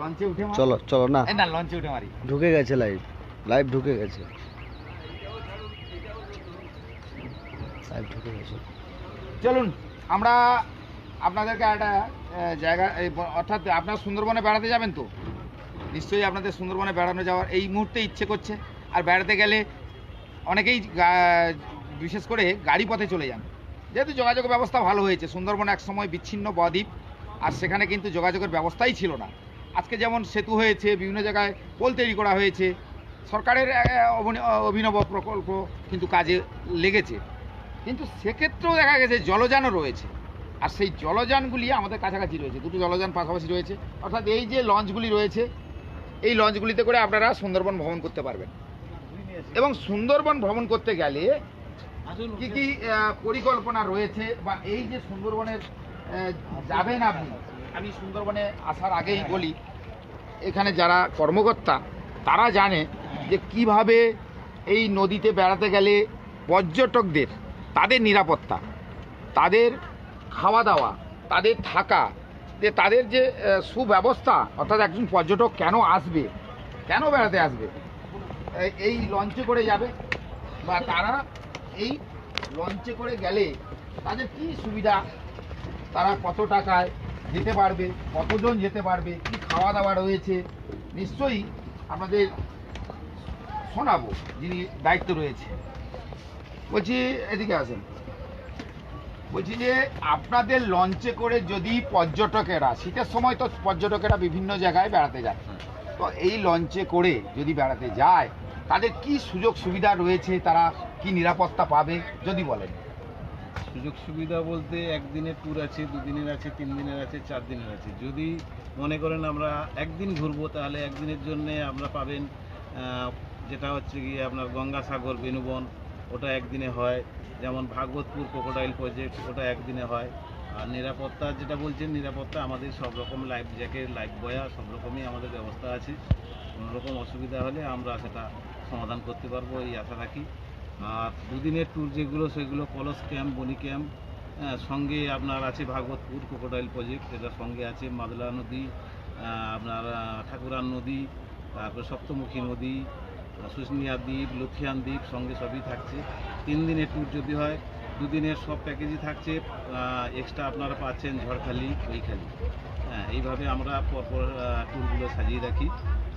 লঞ্চে উঠে চলো চলো না। না লঞ্চে উঠে মারি। ঢুকে গেছে লাইভ লাইভ ঢুকে গেছে। লাইভ ঢুকে গেছে। চলুন আমরা আপনাদেরকে একটা জায়গা অর্থাৎ আপনারা সুন্দরবনে বেড়াতে যাবেন তো? নিশ্চয়ই আপনাদের সুন্দরবনে বেড়ানো যাওয়ার এই মুহূর্তে ইচ্ছে করছে। আর বেড়াতে গেলে অনেকেই বিশেষ করে গাড়ি পথে চলে যান। যেহেতু যোগাযোগ ব্যবস্থা ভালো হয়েছে সুন্দরবন এক সময় বিচ্ছিন্ন বদ্বীপ আর সেখানে কিন্তু যোগাযোগের ব্যবস্থাই ছিল না। আজকে যেমন সেতু হয়েছে, বিভিন্ন জায়গায় পোল তৈরি করা হয়েছে, সরকারের অভিনব প্রকল্প কিন্তু কাজে লেগেছে। কিন্তু সেক্ষেত্রেও দেখা গেছে জলযানও রয়েছে। আর সেই জলযানগুলি আমাদের কাছাকাছি রয়েছে, দুটো জলযান পাশাপাশি রয়েছে। অর্থাৎ এই যে লঞ্চগুলি রয়েছে, এই লঞ্চগুলিতে করে আপনারা সুন্দরবন ভ্রমণ করতে পারবেন। এবং সুন্দরবন ভ্রমণ করতে গেলে কি কি পরিকল্পনা রয়েছে বা এই যে সুন্দরবনের যাবেন আপনি আমি সুন্দরবনে আসার আগেই বলি, এখানে যারা কর্মকর্তা, তারা জানে যে কীভাবে এই নদীতে বেড়াতে গেলে পর্যটকদের, তাদের নিরাপত্তা, তাদের খাওয়া দাওয়া তাদের থাকা, যে তাদের যে সুব্যবস্থা, অর্থাৎ একজন পর্যটক কেন আসবে, কেন বেড়াতে আসবে এই- লঞ্চে করে যাবে, বা তারা এই লঞ্চে করে গেলে তাদের কি সুবিধা, তারা কত টাকায় যেতে পারবে, কতজন যেতে পারবে, কি খাওয়া দাওয়া রয়েছে, নিশ্চয়ই আপনাদের শোনাবো যিনি দায়িত্ব রয়েছে। বলছি, এদিকে আসেন। বলছি যে, আপনাদের লঞ্চে করে যদি পর্যটকেরা, শীতের সময় তো পর্যটকেরা বিভিন্ন জায়গায় বেড়াতে যায়। তো এই লঞ্চে করে যদি বেড়াতে যায়, তাদের কি সুযোগ সুবিধা রয়েছে, তারা কি নিরাপত্তা পাবে, যদি বলেন। সুযোগ সুবিধা বলতে একদিনের ট্যুর আছে, দুদিনের আছে তিন দিনের আছে চার দিনের আছে। যদি মনে করেন আমরা একদিন ঘুরবো, তাহলে একদিনের জন্য আমরা পাবেন যেটা হচ্ছে গিয়ে আপনার গঙ্গাসাগর বেনুবন ওটা একদিনে হয়। যেমন ভাগবতপুর ক্রোকোডাইল প্রজেক্ট ওটা একদিনে হয়। আর নিরাপত্তা যেটা বলছেন, নিরাপত্তা আমাদের সব রকম লাইফ জ্যাকেট লাইফ বয়া সব রকমই আমাদের ব্যবস্থা আছে। কোনো রকম অসুবিধা হলে আমরা সেটা সমাধান করতে পারব, এই আশা রাখি। আর দুদিনের ট্যুর যেগুলো সেগুলো কলস ক্যাম্প বনি ক্যাম্প হ্যাঁ, সঙ্গে আপনার আছে ভাগবতপুর ক্রোকোডাইল প্রজেক্ট এটার সঙ্গে আছে মাদলা নদী আপনার ঠাকুরান নদী তারপর সপ্তমুখী নদী শুশনিয়া দ্বীপ লুথিয়ান দ্বীপ সঙ্গে সবই থাকছে। তিন দিনের ট্যুর যদি হয় দুদিনের সব প্যাকেজই থাকছে এক্সট্রা আপনারা পাচ্ছেন ঝড়খালি ওইখালি হ্যাঁ এইভাবে আমরা পরপর ট্যুরগুলো সাজিয়ে রাখি।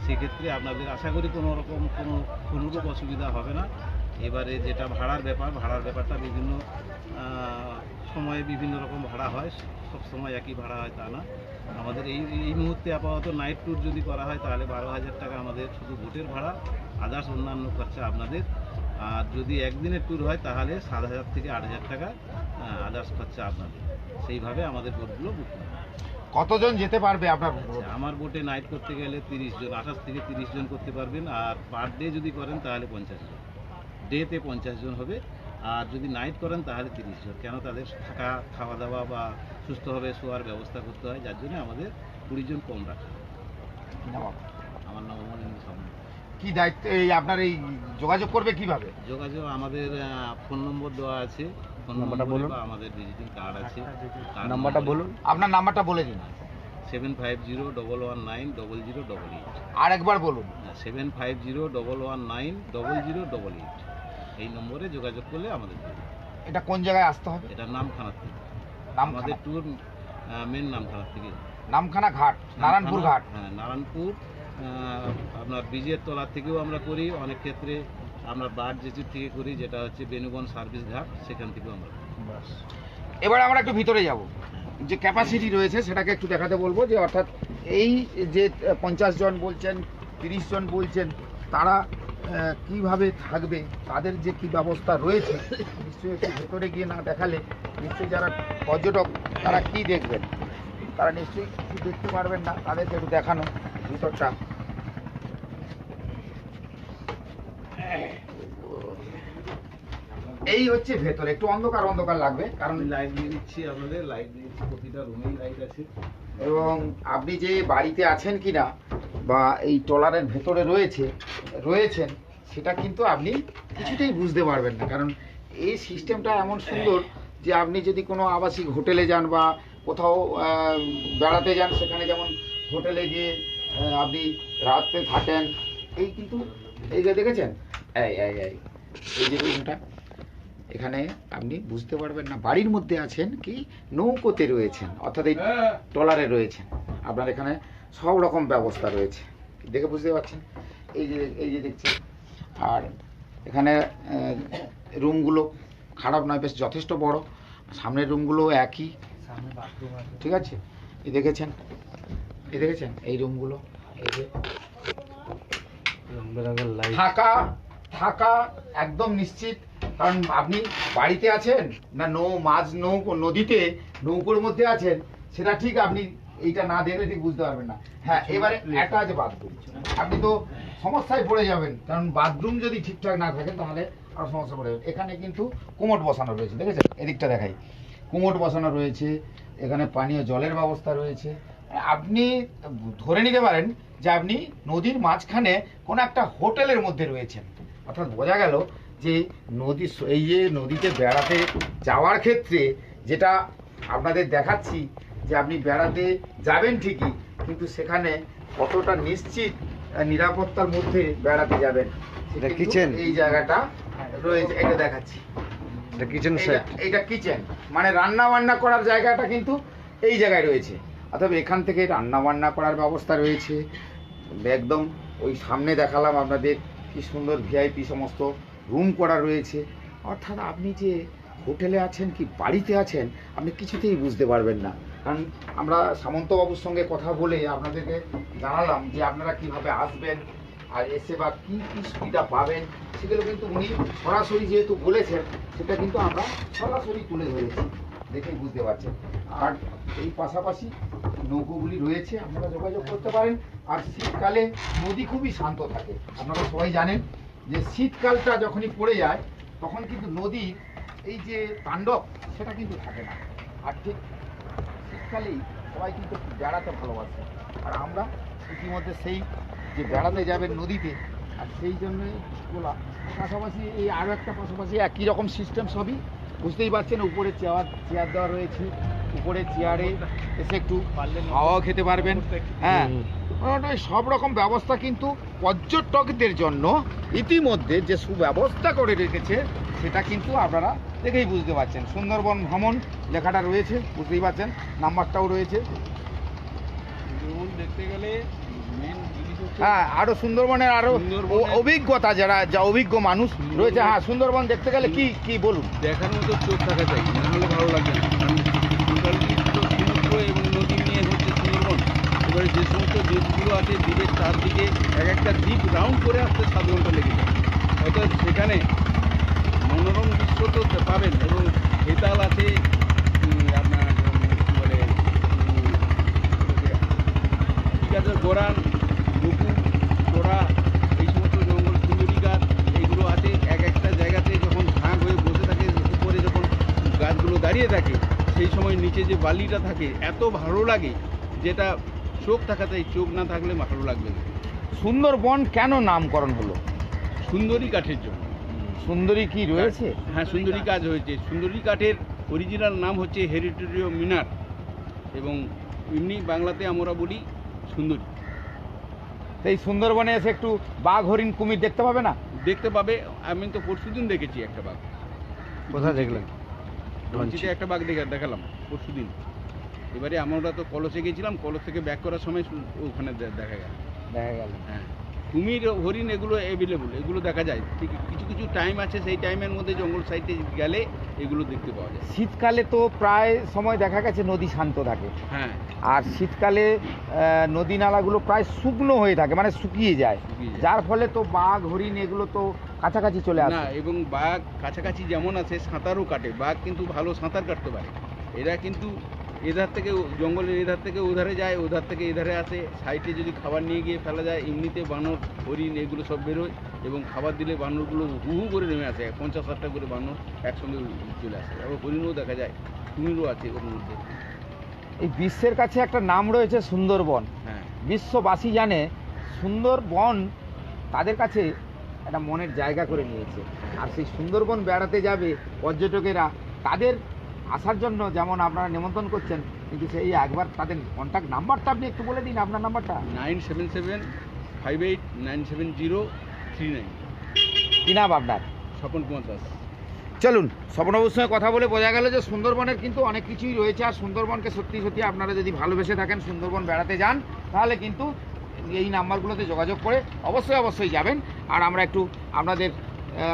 সেক্ষেত্রে আপনাদের আশা করি কোনো রকম কোনো কোনোরূপ অসুবিধা হবে না। এবারে যেটা ভাড়ার ব্যাপার ভাড়ার ব্যাপারটা বিভিন্ন সময়ে বিভিন্ন রকম ভাড়া হয় সব সময় একই ভাড়া হয় তা না। আমাদের এই এই মুহূর্তে আপাতত নাইট ট্যুর যদি করা হয় তাহলে বারো হাজার টাকা আমাদের শুধু বোটের ভাড়া আদার্স অন্যান্য খরচা আপনাদের। আর যদি একদিনের ট্যুর হয় তাহলে সাত হাজার থেকে আট হাজার টাকা আদার্স খরচা আপনাদের। সেইভাবে আমাদের বোটগুলো বুক করা কতজন যেতে পারবে আপনার আচ্ছা, আমার বোটে নাইট করতে গেলে তিরিশ জন আঠাশ থেকে তিরিশ জন করতে পারবেন আর পার ডে যদি করেন তাহলে পঞ্চাশ জন। ডেতে পঞ্চাশ জন হবে। আর যদি নাইট করেন তাহলে তিরিশ জন। কেন তাদের থাকা খাওয়া দাওয়া বা সুস্থভাবে শোয়ার ব্যবস্থা করতে হয় যার জন্য আমাদের কুড়ি জন কম রাখা আমার নাম অমরেন্দ্র সামনে কি দায়িত্ব এই আপনার এই যোগাযোগ করবে কীভাবে? যোগাযোগ আমাদের ফোন নম্বর দেওয়া আছে। ফোন নম্বরটা বলুন। আমাদের ভিজিটিং কার্ড আছে। নাম্বারটা বলুন। আপনার নাম্বারটা বলে দিন। Seven five zero double one nine double zero double eight আর একবার বলুন seven five zero double one nine double zero double eight এই নম্বরে যোগাযোগ করলে আমাদের। এটা কোন জায়গায় আসতে হবে? এটা নামখানার থেকে। আমাদের ট্যুর মেন নামখানার থেকে। নামখানা ঘাট নারায়ণপুর ঘাট। হ্যাঁ নারায়ণপুর আপনার বিজের তলা থেকেও আমরা করি। অনেক ক্ষেত্রে আমরা বার জেচির থেকে করি যেটা হচ্ছে বেনুবন সার্ভিস ঘাট সেখান থেকেও আমরা। এবার আমরা একটু ভিতরে যাব। যে ক্যাপাসিটি রয়েছে সেটাকে একটু দেখাতে বলব যে অর্থাৎ এই যে পঞ্চাশ জন বলছেন তিরিশ জন বলছেন তারা কীভাবে থাকবে, তাদের যে কি ব্যবস্থা রয়েছে, নিশ্চয়ই একটু ভেতরে গিয়ে না দেখালে নিশ্চয়ই যারা পর্যটক, তারা কি দেখবেন? তারা নিশ্চয়ই কিছু দেখতে পারবেন না, তাদেরকে একটু দেখানো ভিতরটা। এই হচ্ছে ভেতরে একটু অন্ধকার অন্ধকার লাগবে কারণ লাইট দিয়ে দিচ্ছি আপনাদের লাইট দিয়ে দিচ্ছি প্রতিটা রুমেই লাইট আছে। এবং আপনি যে বাড়িতে আছেন কিনা বা এই ট্রলারের ভেতরে রয়েছে রয়েছেন সেটা কিন্তু আপনি কিছুতেই বুঝতে পারবেন না। কারণ এই সিস্টেমটা এমন সুন্দর যে আপনি যদি কোনো আবাসিক হোটেলে যান বা কোথাও বেড়াতে যান সেখানে যেমন হোটেলে গিয়ে আপনি রাতে থাকেন এই কিন্তু এই যে দেখেছেন? এই এই এই এই যে রুমটা। এখানে আপনি বুঝতে পারবেন না। বাড়ির মধ্যে আছেন কি? নৌকোতে রয়েছেন অর্থাৎ এই ট্রলারে রয়েছেন। আপনার এখানে সব রকম ব্যবস্থা রয়েছে। দেখে বুঝতে পারছেন? এই যে এই যে দেখছেন আর এখানে রুমগুলো খারাপ নয় বেশ যথেষ্ট বড়। সামনের রুমগুলো একই। ঠিক আছে? এই দেখেছেন? এই দেখেছেন? এই রুমগুলো? এই যে। থাকা থাকা একদম নিশ্চিত। কারণ আপনি বাড়িতে আছেন না নৌ মাঝ নৌকো নদীতে নৌকোর মধ্যে আছেন সেটা ঠিক আপনি এইটা না দেখলে ঠিক বুঝতে পারবেন না। হ্যাঁ এবারে একটা আছে বাথরুম আপনি তো সমস্যায় পড়ে যাবেন কারণ বাথরুম যদি ঠিকঠাক না থাকে তাহলে আর সমস্যা পড়ে যাবেন এখানে কিন্তু কুমোট বসানো রয়েছে দেখেছেন এদিকটা দেখাই। কুমোট বসানো রয়েছে এখানে পানীয় জলের ব্যবস্থা রয়েছে। আপনি ধরে নিতে পারেন যে আপনি নদীর মাঝখানে কোনো একটা হোটেলের মধ্যে রয়েছেন। অর্থাৎ বোঝা গেল যে নদী এই যে নদীতে বেড়াতে যাওয়ার ক্ষেত্রে যেটা আপনাদের দেখাচ্ছি যে আপনি বেড়াতে যাবেন ঠিকই কিন্তু সেখানে কতটা নিশ্চিত নিরাপত্তার মধ্যে বেড়াতে যাবেন এটা কিন্তু kitchen? এই জায়গাটা রয়েছে এটা দেখাচ্ছি। এটা কিচেন সেট এইটা কিচেন মানে রান্না বান্না করার জায়গাটা কিন্তু এই জায়গায় রয়েছে। অর্থাৎ এখান থেকে রান্না বান্না করার ব্যবস্থা রয়েছে। একদম ওই সামনে দেখালাম আপনাদের কি সুন্দর ভিআইপি সমস্ত রুম করা রয়েছে। অর্থাৎ আপনি যে হোটেলে আছেন কি বাড়িতে আছেন, আপনি কিছুতেই বুঝতে পারবেন না। কারণ আমরা সামন্তবাবুর সঙ্গে কথা বলে আপনাদেরকে জানালাম যে আপনারা কীভাবে আসবেন আর এসে বা কি কি সুবিধা পাবেন, সেগুলো কিন্তু উনি সরাসরি যেহেতু বলেছেন, সেটা কিন্তু আমরা সরাসরি তুলে ধরেছি দেখেই বুঝতে পারছেন। আর এই পাশাপাশি নৌকোগুলি রয়েছে, আপনারা যোগাযোগ করতে পারেন। আর শীতকালে নদী খুবই শান্ত থাকে, আপনারা সবাই জানেন। যে শীতকালটা যখনই পড়ে যায় তখন কিন্তু নদীর এই যে তাণ্ডব সেটা কিন্তু থাকে না। আর ঠিক শীতকালেই সবাই কিন্তু বেড়াতে ভালোবাসে। আর আমরা ইতিমধ্যে সেই যে বেড়াতে যাবেন নদীতে আর সেই জন্যই গোলা পাশাপাশি এই আরও একটা পাশাপাশি একই রকম সিস্টেম সবই। বুঝতেই পারছেন উপরে চেয়ার চেয়ার দেওয়া রয়েছে। উপরে চেয়ারে এসে একটু হাওয়াও খেতে পারবেন। হ্যাঁ। মোটামুটি সব রকম ব্যবস্থা কিন্তু পর্যটকদের জন্য ইতিমধ্যে যে সুব্যবস্থা করে রেখেছে সেটা কিন্তু আপনারা দেখেই বুঝতে পারছেন। সুন্দরবন ভ্রমণ লেখাটা রয়েছে বুঝতেই পারছেন নাম্বারটাও রয়েছে। দেখতে গেলে হ্যাঁ আরও সুন্দরবনের আরও অভিজ্ঞতা যারা যা অভিজ্ঞ মানুষ রয়েছে। হ্যাঁ সুন্দরবন দেখতে গেলে কি কি বলুন? দেখার মতো চোখ থাকা চাই ভালো লাগবে না কারণ টোটালি তো সমুদ্র এবং নদী নিয়ে হচ্ছে সুন্দরবন এবারে যে সমস্ত দ্বীপগুলো আছে দ্বীপের চারদিকে এক একটা দ্বীপ রাউন্ড করে আসতে সাত ঘণ্টা লেগে যায় অর্থাৎ সেখানে মনোরম দৃশ্য তো পাবেন এবং হেতাল আছে আপনার বলে ঠিক আছে, গোরান দুকু তোরা এই সমস্ত জঙ্গল সুন্দরী গাছ এইগুলো আছে। এক একটা জায়গাতে যখন ভাগ হয়ে বসে থাকে, উপরে যখন গাছগুলো দাঁড়িয়ে থাকে, সেই সময় নিচে যে বালিটা থাকে, এত ভালো লাগে, যেটা চোখ থাকাতে চোখ না থাকলে ভালো লাগবে না। সুন্দরবন কেন নামকরণ হলো? সুন্দরী কাঠের জন্য। সুন্দরী কি রয়েছে? হ্যাঁ সুন্দরী কাজ হয়েছে সুন্দরী কাঠের অরিজিনাল নাম হচ্ছে হেরিটেরিও মিনার এবং এমনি বাংলাতে আমরা বলি সুন্দরী। এই সুন্দরবনে এসে একটু বাঘ হরিণ কুমির দেখতে পাবে না? দেখতে পাবে। আমি তো পরশুদিন দেখেছি একটা বাঘ। কোথায় দেখলেন? লঞ্চিতে একটা বাঘ দেখা দেখালাম পরশুদিন। এবারে আমরা তো কলসে গেছিলাম কলস থেকে ব্যাক করার সময় ওখানে দেখা গেল। দেখা গেল। হ্যাঁ। কুমির হরিণ এগুলো অ্যাভেলেবল এগুলো দেখা যায়। ঠিক কিছু কিছু টাইম আছে সেই টাইমের মধ্যে জঙ্গল সাইডে গেলে এগুলো দেখতে পাওয়া যায়। শীতকালে তো প্রায় সময় দেখা গেছে নদী শান্ত থাকে। হ্যাঁ। আর শীতকালে নদী নালাগুলো প্রায় শুকনো হয়ে থাকে মানে শুকিয়ে যায়। যার ফলে তো বাঘ হরিণ এগুলো তো কাছাকাছি চলে আসে। না এবং বাঘ কাছাকাছি যেমন আছে সাঁতারও কাটে। বাঘ কিন্তু ভালো সাঁতার কাটতে পারে। এরা কিন্তু এধার থেকে জঙ্গলের এধার থেকে ওধারে যায় ওধার থেকে এধারে আসে। সাইডে যদি খাবার নিয়ে গিয়ে ফেলা যায় এমনিতে বানর হরিণ এগুলো সব বেরোয় এবং খাবার দিলে বানরগুলো হু হু করে নেমে আসে পঞ্চাশ ষাটটা করে বানর একসঙ্গে চলে আসে। আবার হরিণও দেখা যায় কুমিরও আছে ওর মধ্যে। এই বিশ্বের কাছে একটা নাম রয়েছে সুন্দরবন। হ্যাঁ। বিশ্ববাসী জানে সুন্দরবন তাদের কাছে একটা মনের জায়গা করে নিয়েছে। আর সেই সুন্দরবন বেড়াতে যাবে পর্যটকেরা তাদের আসার জন্য যেমন আপনারা নিমন্ত্রণ করছেন কিন্তু সেই একবার তাদের কন্ট্যাক্ট নাম্বারটা আপনি একটু বলে দিন আপনার নাম্বারটা। Nine seven seven five eight nine seven zero three nine. কি নাম আপনার? স্বপন কুমার দাস। চলুন স্বপ্নবাবুর সঙ্গে কথা বলে বোঝা গেল যে সুন্দরবনের কিন্তু অনেক কিছুই রয়েছে আর সুন্দরবনকে সত্যি সত্যি আপনারা যদি ভালোবেসে থাকেন সুন্দরবন বেড়াতে যান তাহলে কিন্তু এই নাম্বারগুলোতে যোগাযোগ করে অবশ্যই অবশ্যই যাবেন। আর আমরা একটু আপনাদের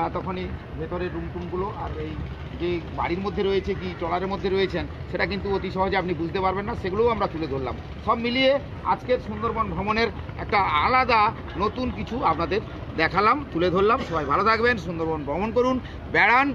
এতক্ষণই ভেতরের রুম টুমগুলো আর এই যে বাড়ির মধ্যে রয়েছে কি ট্রলারের মধ্যে রয়েছেন, সেটা কিন্তু অতি সহজে আপনি বুঝতে পারবেন না, সেগুলোও আমরা তুলে ধরলাম। সব মিলিয়ে আজকের সুন্দরবন ভ্রমণের একটা আলাদা নতুন কিছু আপনাদের দেখালাম, তুলে ধরলাম। সবাই ভালো থাকবেন, সুন্দরবন ভ্রমণ করুন। বেড়ান